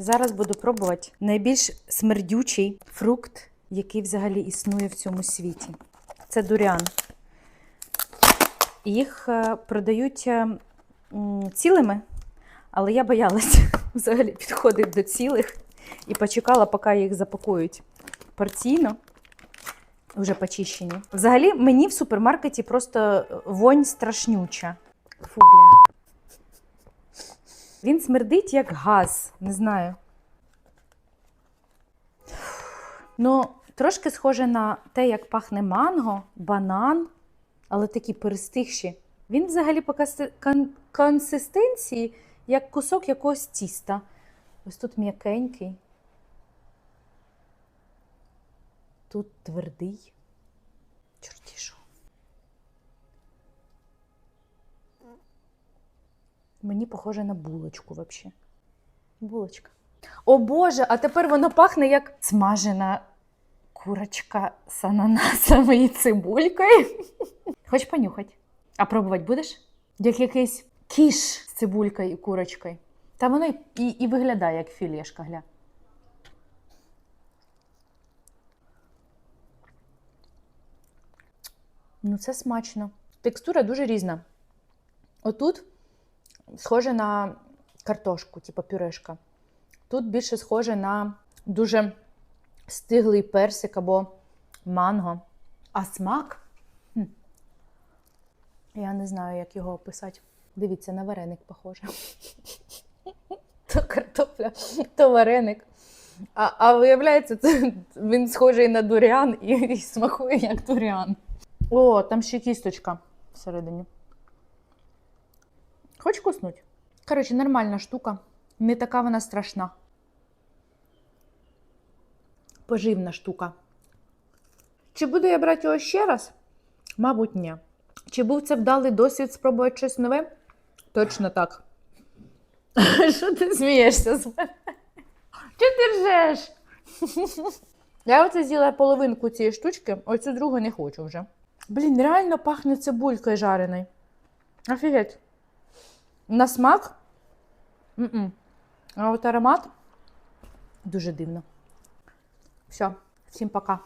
Зараз буду пробувати найбільш смердючий фрукт, який взагалі існує в цьому світі. Це дуріан. Їх е, продають е, цілими, але я боялася взагалі підходити до цілих і почекала, поки їх запакують порційно, вже почищені. Взагалі, мені в супермаркеті просто вонь страшнюча. Фу, бля. Він смердить як газ, не знаю. Ну, трошки схоже на те, як пахне манго, банан, але такі перестигші. Він взагалі по консистенції як кусок якогось тіста. Ось тут м'якенький. Тут твердий. Чорті що. Мені похоже на булочку взагалі. Булочка. О Боже, а тепер воно пахне як смажена курочка з ананасами і цибулькою. Хоч понюхати. А пробувати будеш? Як якийсь кіш з цибулькою і курочкою. Та воно і, і, і виглядає як філешка, гля. Ну, це смачно. Текстура дуже різна. Отут схоже на картошку, типу пюрешка. Тут більше схоже на дуже стиглий персик або манго. А смак? Хм. Я не знаю, як його описати. Дивіться, на вареник похоже. То картопля, то вареник. А, а виявляється, це, він схожий на дуріан і, і смакує як дуріан. О, там ще кісточка всередині. Хоч куснуть? Коротше, нормальна штука. Не така вона страшна. Поживна штука. Чи буду я брати його ще раз? Мабуть, ні. Чи був це вдалий досвід спробувати щось нове? Точно так. Що ти смієшся з мене? Чого ти ржеш? Я оце з'їла половинку цієї штучки, оцю другу не хочу вже. Блін, реально пахне цибулькою жареною. Офігеть. На смак? М-м. А от аромат дуже дивно. Все, всім пока.